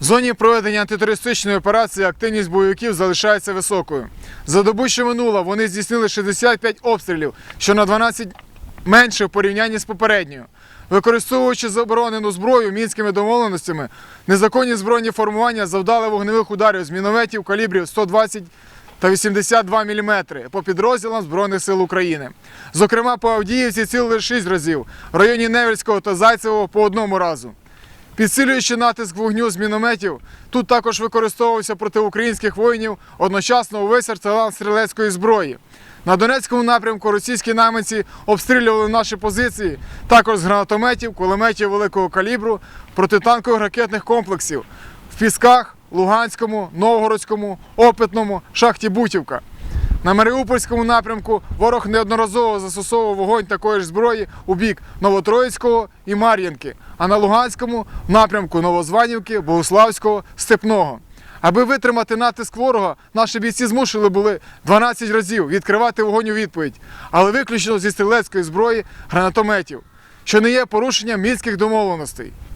В зоні проведення антитерористичної операції активність бойовиків залишається високою. За добу, що минула, вони здійснили 65 обстрілів, що на 12 менше в порівнянні з попередньою. Використовуючи заборонену зброю мінськими домовленостями, незаконні збройні формування завдали вогневих ударів з мінометів калібрів 120 та 82 мм по підрозділам Збройних сил України. Зокрема, по Авдіївці цілили 6 разів, в районі Невельського та Зайцевого по одному разу. Підсилюючи натиск вогню з мінометів, тут також використовувався проти українських воїнів одночасно увесь арсенал стрілецької зброї. На Донецькому напрямку російські найманці обстрілювали наші позиції також з гранатометів, кулеметів великого калібру, протитанкових ракетних комплексів в Пісках, Луганському, Новгородському, Опитному, шахті Бутівка. На Маріупольському напрямку ворог неодноразово застосовував вогонь такої ж зброї у бік Новотроїцького і Мар'їнки, а на Луганському напрямку Новозванівки, Богославського, Степного. Аби витримати натиск ворога, наші бійці змушені були 12 разів відкривати вогонь у відповідь, але виключно зі стрілецької зброї гранатометів, що не є порушенням мінських домовленостей.